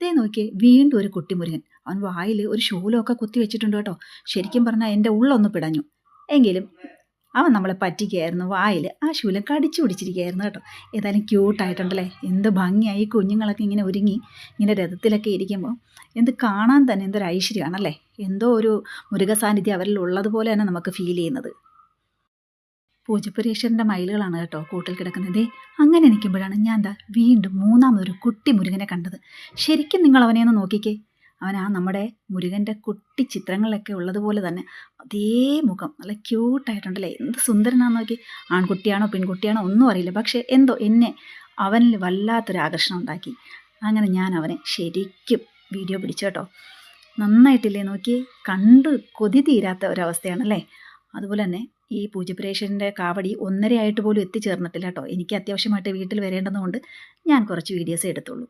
ദേ നോക്കി വീണ്ടും ഒരു കുട്ടിമുരുകൻ. അവൻ വായിൽ ഒരു ശൂലമൊക്കെ കുത്തി വെച്ചിട്ടുണ്ട് കേട്ടോ. ശരിക്കും പറഞ്ഞാൽ എന്റെ ഉള്ളൊന്ന് പിടഞ്ഞു. എങ്കിലും അവൻ നമ്മളെ പറ്റിക്കുകയായിരുന്നു വായിൽ ആ ശൂലം കടിച്ചു പിടിച്ചിരിക്കുകയായിരുന്നു കേട്ടോ. ഏതായാലും ക്യൂട്ടായിട്ടുണ്ടല്ലേ എന്ത് ഭംഗിയായി കുഞ്ഞുങ്ങളൊക്കെ ഇങ്ങനെ ഒരുങ്ങി ഇങ്ങനെ രഥത്തിലൊക്കെ ഇരിക്കുമ്പോൾ എന്ത് കാണാൻ തന്നെ എന്തൊരു ഐശ്വര്യമാണല്ലേ? എന്തോ ഒരു മൃഗ സാന്നിധ്യം അവരിൽ ഉള്ളതുപോലെ തന്നെ നമുക്ക് ഫീൽ ചെയ്യുന്നത്. പൂജപ്പുരേശ്വരന്റെ മയിലുകളാണ് കേട്ടോ കൂട്ടിൽ കിടക്കുന്നത്. അങ്ങനെ നിൽക്കുമ്പോഴാണ് ഞാൻ എന്താ വീണ്ടും മൂന്നാമതൊരു കുട്ടി മുരുകനെ കണ്ടത്. ശരിക്കും നിങ്ങൾ അവനെ ഒന്ന് നോക്കിക്കേ. അവൻ ആ നമ്മുടെ മുരുകന്റെ കുട്ടി ചിത്രങ്ങളിലൊക്കെ ഉള്ളതുപോലെ തന്നെ അതേ മുഖം. നല്ല ക്യൂട്ടായിട്ടുണ്ടല്ലേ? എന്ത് സുന്ദരനാന്ന് നോക്കി. ആൺകുട്ടിയാണോ പെൺകുട്ടിയാണോ ഒന്നും അറിയില്ല. പക്ഷേ എന്തോ എന്നെ അവനിൽ വല്ലാത്തൊരു ആകർഷണം ഉണ്ടാക്കി. അങ്ങനെ ഞാൻ അവനെ ശരിക്കും വീഡിയോ പിടിച്ചു കേട്ടോ. നന്നായിട്ടില്ലേ നോക്കി? കണ്ട് കൊതി തീരാത്ത ഒരവസ്ഥയാണല്ലേ? അതുപോലെ തന്നെ ഈ പൂജപ്രേഷന്റെ കാവടി ഒന്നരയായിട്ട് പോലും എത്തിച്ചേർന്നിട്ടില്ല കേട്ടോ. എനിക്ക് അത്യാവശ്യമായിട്ട് വീട്ടിൽ വരേണ്ടതുകൊണ്ട് ഞാൻ കുറച്ച് വീഡിയോസ് എടുത്തുള്ളൂ.